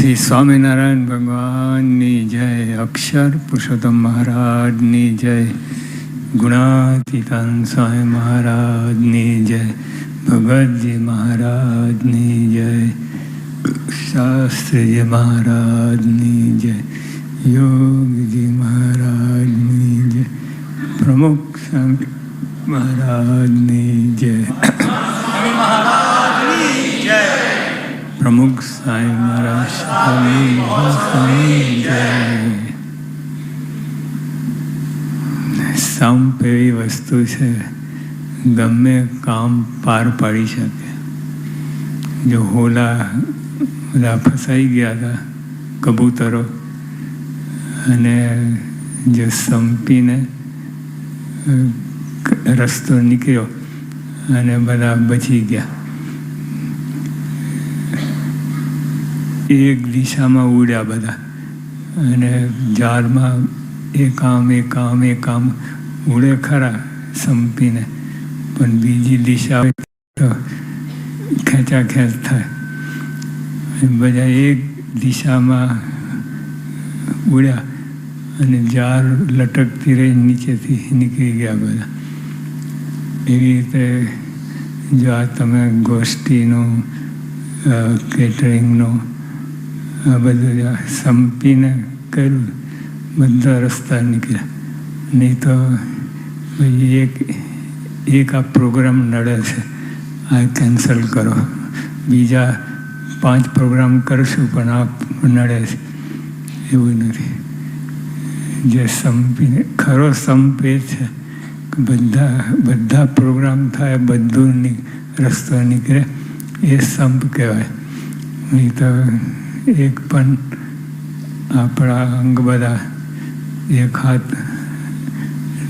શ્રી સ્વામિનારાયણ ભગવાનની જય અક્ષર પુરુષોત્તમ મહારાજની જય ગુણાતીતાન સ્વામી મહારાજની જય ભગતજી મહારાજની જય શાસ્ત્રીજી મહારાજની જય યોગજી મહારાજની જય પ્રમુખ સ્વામી મહારાજની જય પ્રમુખ સાંઈ મહારાજ સંપ એવી વસ્તુ છે, ગમે કામ પાર પાડી શકે. જો હોલા બધા ફસાઈ ગયા હતા, કબૂતરો, અને જે સંપીને રસ્તો નીકળ્યો, અને બધા બચી ગયા. એક દિશામાં ઉડ્યા બધા. અને ઝાડમાં એક આમ એ કામ એક આમ ઉડે ખરા સંપીને. પણ બીજી દિશા તો ખેંચા ખેંચ થાય બધા એક દિશામાં ઉડ્યા અને ઝાડ લટકતી રહી નીચેથી નીકળી ગયા બધા. એવી રીતે જો આ તમે ગોષ્ઠીનું કેટરિંગનું આ બધું સંપીને કર્યું, બધા રસ્તા નીકળ્યા. નહીં તો પછી એક એક આ પ્રોગ્રામ નડે છે. આ કેન્સલ કરો. બીજા પાંચ પ્રોગ્રામ કરશું, પણ આ નડે છે. એવું નથી. જે સંપીને, ખરો સંપ એ છે બધા બધા પ્રોગ્રામ થાય, બધું રસ્તો નીકળે, એ સંપ કહેવાય. નહીં તો એક પણ આપણા અંગ બધા એક હાથ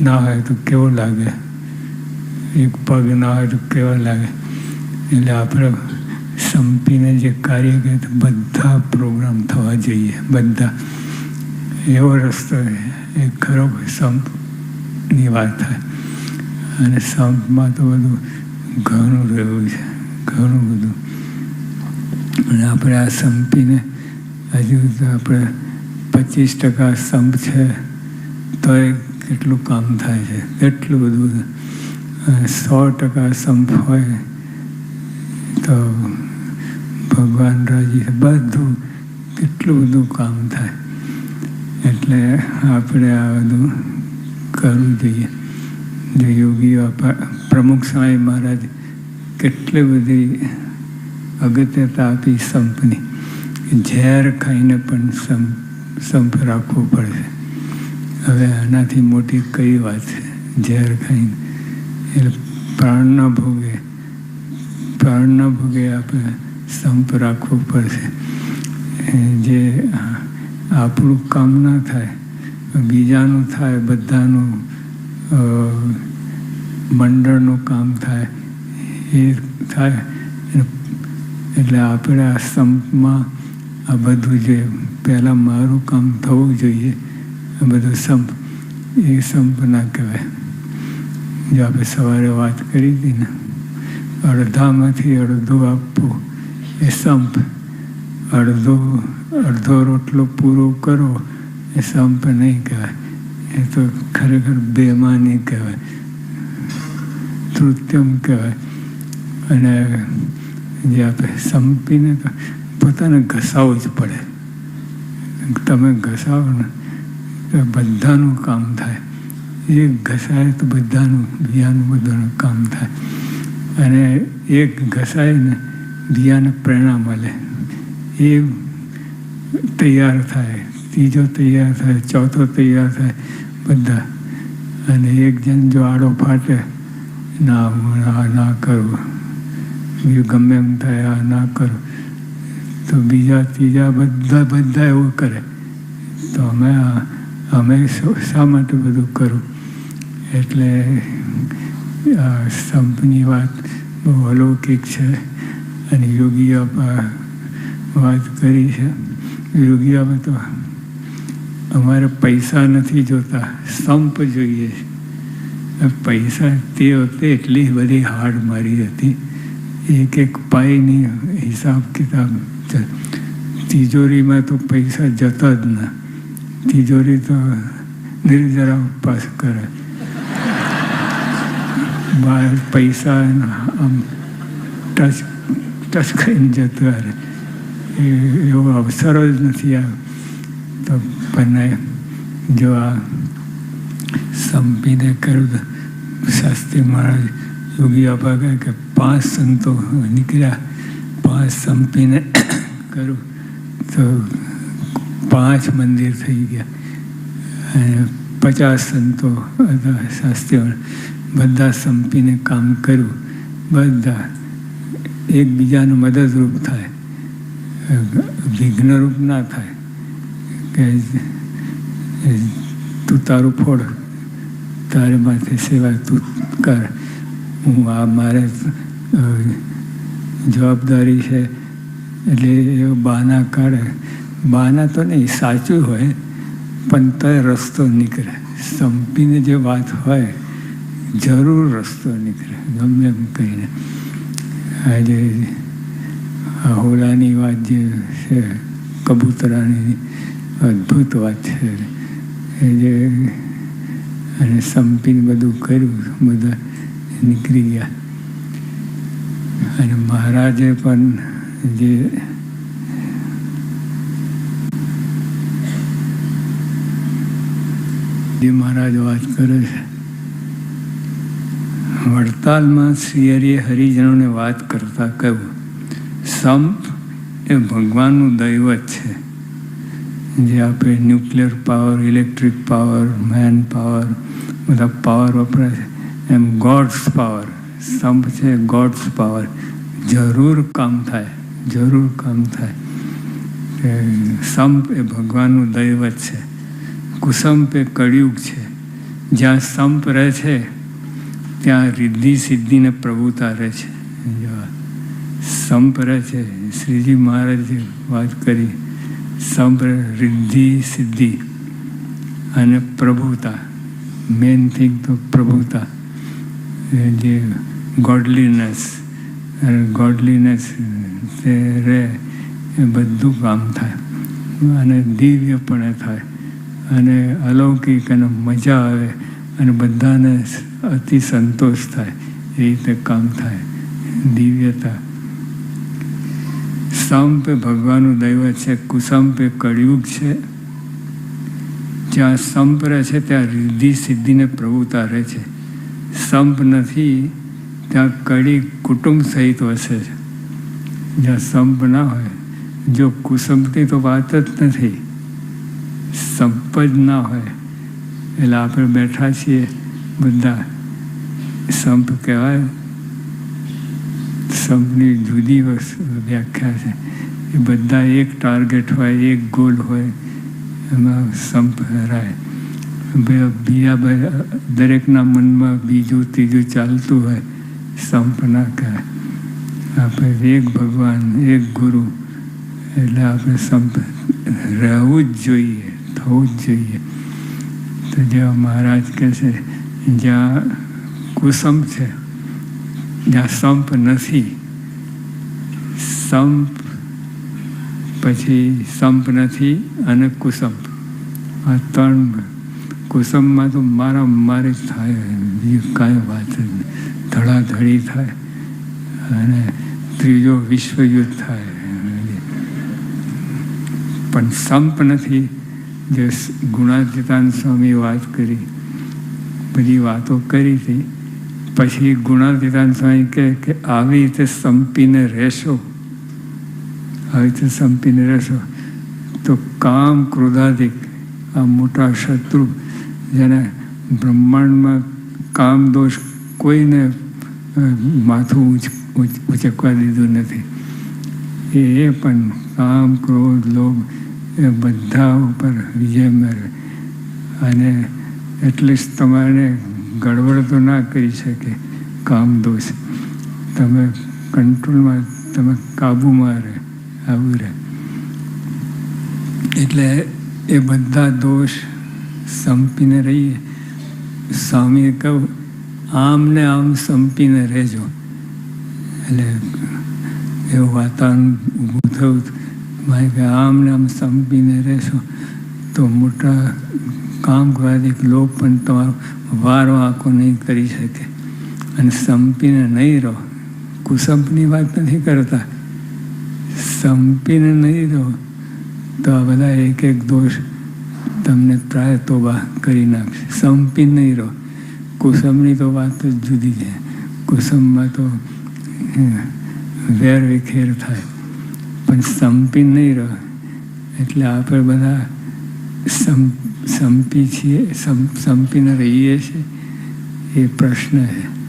ના હોય તો કેવો લાગે? એક પગ ના હોય તો કેવો લાગે? એટલે આપણે સંપીને જે કાર્ય કરીએ તો બધા પ્રોગ્રામ થવા જોઈએ. બધા. એવો રસ્તો એ ખરો સંપની વાત થાય અને સંપમાં તો બધું ઘણું રહ્યું છે. ઘણું બધું. અને આપણે આ સંપીને હજુ આપણે પચીસ ટકા સ્તંભ છે તો એ કેટલું કામ થાય છે. કેટલું બધું સો ટકા સંપ હોય તો ભગવાન રાજી. બધું, કેટલું બધું કામ થાય. એટલે આપણે આ બધું કરવું જોઈએ. જે યોગીઓ પ્રમુખ સ્વામી મહારાજ કેટલી બધી અગત્યતા આપી સંપની. ઝેર ખાઈને પણ સંપ સંપ રાખવો પડે હવે આનાથી મોટી કઈ વાત છે? ઝેર ખાઈને. એટલે પ્રાણના ભોગે. પ્રાણના ભોગે આપણે સંપ રાખવો પડશે. જે આપણું કામ ના થાય, બીજાનું થાય, બધાનું મંડળનું કામ થાય, એ થાય. એટલે આપણે આ સંપમાં આ બધું જે પહેલાં મારું કામ થવું જોઈએ, આ બધું સંપ, એ સંપ ના કહેવાય. જો આપણે સવારે વાત કરી હતી ને, અડધામાંથી અડધું આપવું, એ સંપ. અડધો અડધો રોટલો પૂરો કરો, એ સંપ નહીં કહેવાય. એ તો ખરેખર બેમાની કહેવાય. તૃત્યમ કહેવાય. અને જે આપણે સંપીને પોતાને ઘસાવવું જ પડે. તમે ઘસાવો ને તો બધાનું કામ થાય. એ ઘસાય તો બધાનું બીજાનું બધાનું કામ થાય. અને એક ઘસાઈને બીજાને પ્રેરણા મળે. એ તૈયાર થાય. ત્રીજો તૈયાર થાય, ચોથો તૈયાર થાય બધા. અને એક જણ જો આડો ફાટે, ના આ ના કરવું ગમે એમ થાય, આ ના કરું. તો બીજા, ત્રીજા બધા બધા એવું કરે. તો અમે અમે શો- માટે બધું કરું? એટલે સંપની વાત બહુ અલૌકિક છે અને યોગીઓ પા- વાત કરી છે. યોગીઓમાં તો અમારે પૈસા નથી જોતા, સંપ જોઈએ છે. પૈસા તે વખતે એટલી બધી હાડ મારી હતી. એક એક પાઈની હિસાબ કિતાબ. તિજોરીમાં તો પૈસા જતા જ ના. તિજોરી તો નિર્જરા ઉપવાસ કરે. બહાર પૈસા આમ ટચ ટચ કરીને જતા રહે. એવો અવસર જ નથી આ. તો પણ જો આ સંપીને કર્યું શાસ્ત્રી મહારાજ યોગી આપા કે પાંચ સંતો નીકળ્યા. પાંચ સંપીને કર્યું તો પાંચ મંદિર થઈ ગયા. અને પચાસ સંતો હતા શાસ્ત્રીઓ બધા સંપીને કામ કર્યું બધા એકબીજાનું મદદરૂપ થાય. વિઘ્નરૂપ ના થાય. કે તું તારું ફોડ તારે માથે સેવા તું કર. હું આ મારે જવાબદારી છે. એટલે એ બહાના કાઢે. બહાના તો નહીં, સાચું હોય, પણ તો રસ્તો નીકળે. સંપીને જે વાત હોય, જરૂર રસ્તો નીકળે, ગમે એમ કહીને. આજે હોલાની વાત જે છે, કબૂતરાની અદ્ભુત વાત છે. એ જે અને સંપીને બધું કર્યું, બધા નીકળી ગયા. અને મહારાજે પણ જે જે મહારાજ વાત કરે છે. વડતાલમાં શ્રી હરિજનોને વાત કરતા કહ્યું, સંપ એ ભગવાનનું દૈવત છે. જે આપણે nuclear power, electric power, man power, બધા પાવર વપરાય છે. એમ ગોડ્સ પાવર, સંપ છે ગોડ્સ પાવર. જરૂર કામ થાય. જરૂર કામ થાય. સંપ એ ભગવાનનું દૈવત છે. કુસંપ એ કળિયુગ છે. જ્યાં સંપ રહે છે, ત્યાં રિદ્ધિ સિદ્ધિને પ્રભુતા રહે છે. સંપ રહે છે. શ્રીજી મહારાજે વાત કરી, સંપ રિદ્ધિ સિદ્ધિ અને પ્રભુતા. મેન થિંગ તો પ્રભુતા. જે ગોડલીનેસ ગોડલીનેસ તે રહે એ બધું કામ થાય. અને દિવ્યપણે થાય. અને અલૌકિક અને મજા આવે અને બધાને અતિ સંતોષ થાય એ રીતે કામ થાય. દિવ્યતા. સંપ એ ભગવાનનું દૈવત છે કુસંપે કળિયુગ છે. જ્યાં સંપ રહે છે, ત્યાં રિદ્ધિ સિદ્ધિને પ્રભુતા રહે છે. સંપ નથી, ત્યાં કડી કુટુંબ સહિત વસે છે. જ્યાં સંપ ના હોય, જો કુસંપની તો વાત જ નથી. સંપ જ ના હોય. એટલે આપણે બેઠા છીએ બધા. સંપ કહેવાય. સંપની જુદી વસ્તુ વ્યાખ્યા છે. એ બધા એક ટાર્ગેટ હોય, એક ગોલ હોય, એમાં સંપ હરાય. બીજા દરેકના મનમાં બીજું, ત્રીજું ચાલતું હોય, સંપ ના કહેવાય. આપણે એક ભગવાન, એક ગુરુ. એટલે આપણે સંપ, રહેવું જ જોઈએ, થવું જ જોઈએ. તો જેવા મહારાજ કહે છે, જ્યાં કુસંપ છે, જ્યાં સંપ નથી, સંપ પછી સંપ નથી અને કુસંપ આ ત્રણ કુસંપમાં તો મારા મારી થાય બીજું કાંઈ વાત ધડાધડી થાય. અને ત્રીજો વિશ્વયુદ્ધ થાય પણ સંપ નથી. જે ગુણાતીતાન સ્વામી વાત કરી, બધી વાતો કરી હતી. પછી ગુણાતીતાન સ્વામી કહે કે આવી રીતે સંપીને રહેશો. આવી રીતે સંપીને રહેશો. તો કામ ક્રોધાધિક, આ મોટા શત્રુ, જેને બ્રહ્માંડમાં કામ દોષ કોઈને માથું ઊંચ ઊંચકવા દીધું નથી. એ પણ કામ, ક્રોધ, લોભ એ બધા ઉપર વિજય મેળવે. અને એટલીસ્ટ તમારે ગડબડ તો ના કરી શકે, કામ દોષ. તમે કંટ્રોલમાં, તમે કાબૂમાં રહે, આવું રહે. એટલે એ બધા દોષ સંપીને રહીએ. સ્વામીએ કહું આમ ને આમ સંપીને રહેજો. એટલે એવું વાતાવરણ ઊભું થયું મારે કે આમ ને આમ સંપીને રહેશો. તો મોટા કામ કરવાથી લોક પણ તમારો વારો આખો નહીં કરી શકે. અને સંપીને નહીં રહો. કુસંપની વાત નથી કરતા. સંપીને નહીં રહો. તો આ બધા એક એક દોષ તમને પ્રાય તોબા કરી નાખશે. સંપી નહીં રહો. કુસમની તો વાત જ જુદી છે. કુસમમાં તો વેર વિખેર થાય. પણ સંપી નહીં રહે. એટલે આપણે બધા સંપી છીએ સંપીને રહીએ છીએ. એ પ્રશ્ન છે.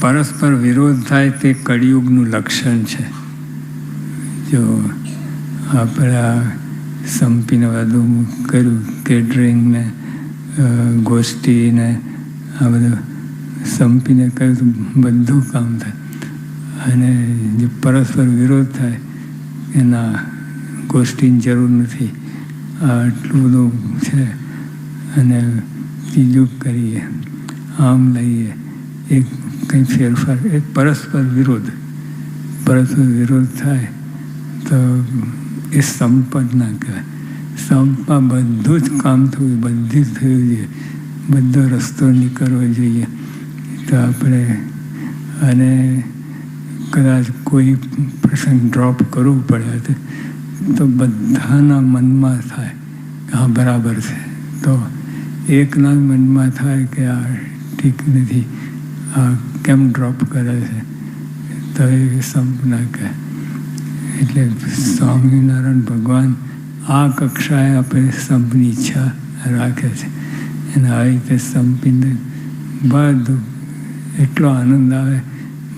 પરસ્પર વિરોધ થાય તે કળિયુગનું લક્ષણ છે. જો આપણે સંપીને બધું કર્યું કેટરિંગને ગોષ્ઠીને આ બધું સંપીને કર્યું તો બધું કામ થાય. અને જે પરસ્પર વિરોધ થાય, એના ગોષ્ઠીની જરૂર નથી. આટલું બધું છે. અને બીજું કરીએ, આમ લઈએ. એક કંઈ ફેરફાર, એક પરસ્પર વિરોધ. પરસ્પર વિરોધ થાય તો એ સંપદ ના કહેવાય. સંપમાં બધું જ કામ થયું બધું જ થયું છે બધો રસ્તો નીકળવો જોઈએ. તો આપણે અને કદાચ કોઈ પ્રસંગ ડ્રોપ કરવું પડે તો બધાના મનમાં થાય હા, બરાબર છે. તો એકના મનમાં થાય કે આ ઠીક નથી. આ કેમ ડ્રોપ કરે છે? તો એ સંપ ના કહે. એટલે સ્વામિનારાયણ ભગવાન આ કક્ષાએ આપણે સ્તંભની ઈચ્છા રાખે છે. અને આવી રીતે સંપીને બધું એટલો આનંદ આવે,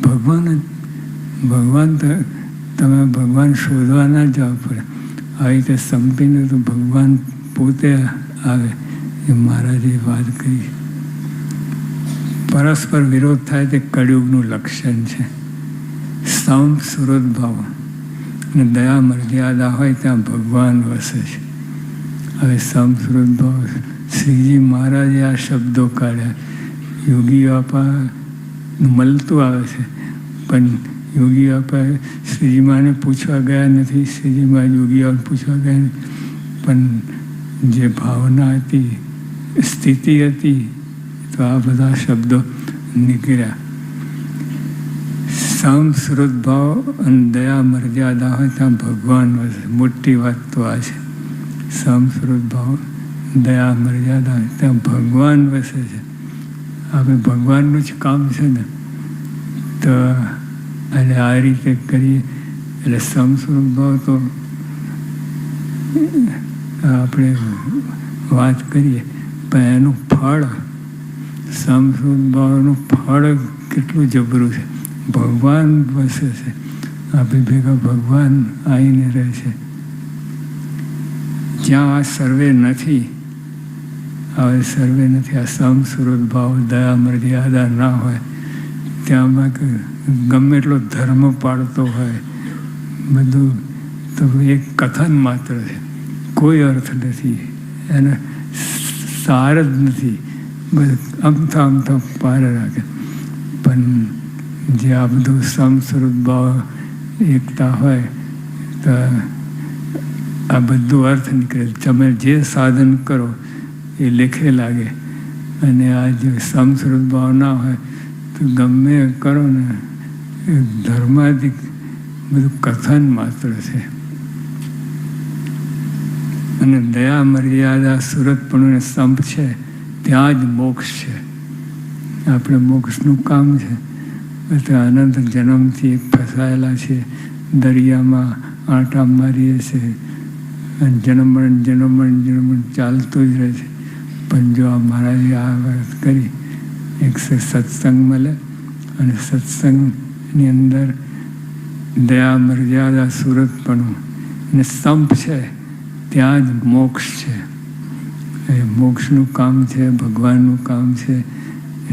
ભગવાન ભગવાન તમે ભગવાન શોધવા ના જવા પડે. આ રીતે સંપીને તો ભગવાન પોતે આવે, એ મહારાજે વાત કરી. પરસ્પર વિરોધ થાય તે કળિયુગનું લક્ષણ છે. સ્તંભ સુરત ભાવ. અને દયા મર્યાદા હોય ત્યાં ભગવાન વસે છે. હવે સમ ભાવ શ્રીજી મહારાજે આ શબ્દો કાઢ્યા. યોગી બાપા મળતું આવે છે. પણ યોગી બાપા શ્રીજીમાને પૂછવા ગયા નથી. શ્રીજીમાં યોગીઓને પૂછવા ગયા પણ જે ભાવના હતી, સ્થિતિ હતી, તો આ બધા શબ્દો નીકળ્યા. સમ સુરત ભાવ અને દયા મર્યાદા હોય ત્યાં ભગવાન વસે મોટી વાત તો આ છે. સમ ભાવ, દયા મર્યાદા હોય ત્યાં ભગવાન વસે છે. આપણે ભગવાનનું જ કામ છે ને, તો અને આ રીતે કરીએ. એટલે સમસ્વરૂપ ભાવ તો આપણે વાત કરીએ, પણ એનું ફળ સમસ્વરૂપ ભાવનું ફળ કેટલું જબરું છે. ભગવાન વસે છે. આપણી ભેગા ભગવાન આવીને રહે છે. જ્યાં આ સર્વે નથી, હવે સર્વે નથી. આ સમ સુરત ભાવ, દયા મર્યાદા ના હોય ત્યાંમાં ગમે એટલો ધર્મ પાડતો હોય, બધું તો એક કથન માત્ર છે. કોઈ અર્થ નથી. એને સાર જ નથી. અમથા અમથા પાર રાખે. પણ જે આ બધું સમસ્વરૂપ ભાવ એકતા હોય, તો આ બધું અર્થ નીકળે. તમે જે સાધન કરો, એ લેખે લાગે. અને આ જે સમસ્વરૂપ ભાવ ના હોય, તો ગમે કરો ને, એ ધર્માધિક બધું કથન માત્ર છે. અને દયા, મર્યાદા સુરતપણું સંપ છે. ત્યાં જ મોક્ષ છે. આપણે મોક્ષનું કામ છે. એટલે અનંત જન્મથી ફસાયેલા છે, દરિયામાં આંટા મારીએ છીએ અને જન્મણ જન્મણ જન્મણ ચાલતું જ રહે છે. પણ જો આ મહારાજે આ વાત કરી, એક સત્સંગ મળે અને સત્સંગની અંદર દયા, મર્યાદા, સુરતપણું અને સંપ છે, ત્યાં જ મોક્ષ છે. એ મોક્ષનું કામ છે, ભગવાનનું કામ છે,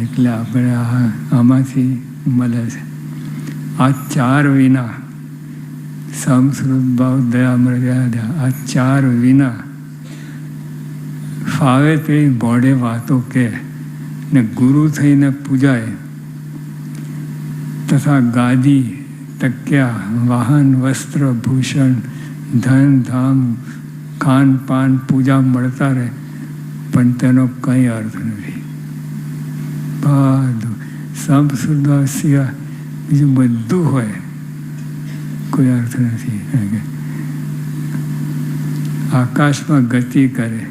એટલે આપણે આ આમાંથી મળે છે. આ ચાર વિના સંસ્કૃત ભાવ દયા મર્યાદા આ ચાર વિના ફાવે તે બોડે વાતો કે ને ગુરુ થઈને પૂજાય તથા ગાદી, તક્યા, વાહન, વસ્ત્ર, ભૂષણ, ધન, ધામ, ખાન પાન, પૂજા મળતા રહે, પણ તેનો કંઈ અર્થ નથી. બધું સંપ સિવાય બીજું બધું હોય. કોઈ અર્થ નથી. આકાશમાં ગતિ કરે.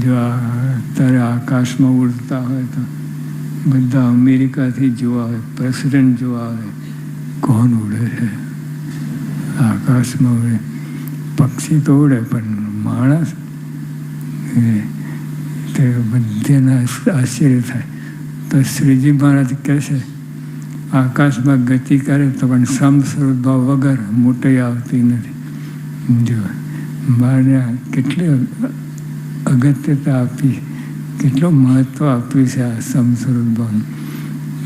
જો અત્યારે આકાશમાં ઉડતા હોય તો બધા અમેરિકાથી જોવા હોય, પ્રેસિડેન્ટ જોવા હોય, કોણ ઉડે છે? આકાશમાં ઉડે. પક્ષી તો ઉડે, પણ માણસ? તે બધાના આશ્ચર્ય થાય. તો શ્રીજી મહારાજ કહે છે, આકાશમાં ગતિ કરે તો પણ સમસ્વભાવ વગર મોટી આવતી નથી. જો મારે કેટલી અગત્યતા આપી, કેટલું મહત્ત્વ આપ્યું છે આ સમસ્વરૂપ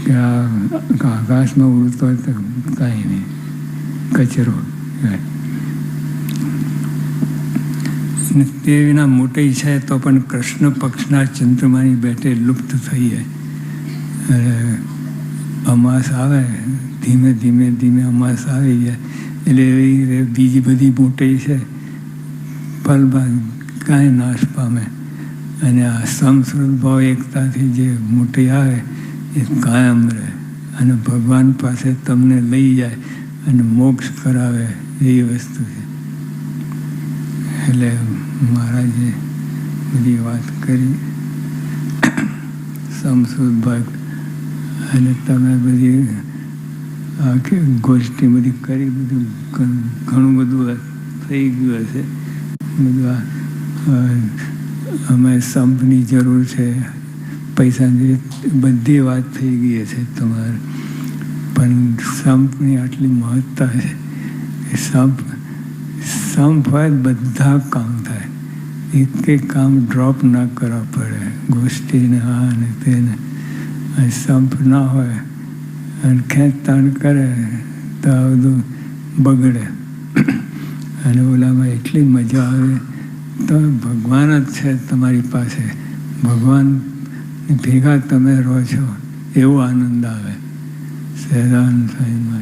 કે આ આકાશમાં ઉડતો હોય તો કાંઈ નહીં, કચરો તે વિના મોટી છે તો પણ કૃષ્ણ પક્ષના ચંદ્રમાની બેટે લુપ્ત થઈ જાય. અમાસ આવે, ધીમે ધીમે ધીમે અમાસ આવી જાય. એટલે એવી બીજી બધી મોટી છે. ફલભાગ કાંઈ નાશ પામે. અને આ સંસ્કૃત ભાવ એકતાથી જે મોટી આવે, એ કાયમ રહે. અને ભગવાન પાસે તમને લઈ જાય અને મોક્ષ કરાવે એવી વસ્તુ છે. એટલે મહારાજે બધી વાત કરી. સંસ્કૃત ભાગ અને તમે બધી આખી ગોષ્ઠી બધી કરી, બધું ઘણું બધું થઈ ગયું હશે. બધું અમે સંપની જરૂર છે. પૈસાની બધી વાત થઈ ગઈ છે તમારે. પણ સંપની આટલી મહત્તા છે. એ સંપ સંપ હોય બધા કામ થાય. એક કામ ડ્રોપ ના કરવા પડે. ગોષ્ઠીને આ અને તેને. સંપ ના હોય અને ખેંચતાણ કરે તો આ બધું બગડે. અને ઓલામાં એટલી મજા આવે. તો ભગવાન જ છે તમારી પાસે. ભગવાન ભેગા તમે રહો છો, એવો આનંદ આવે. સહેદાન સ્વામી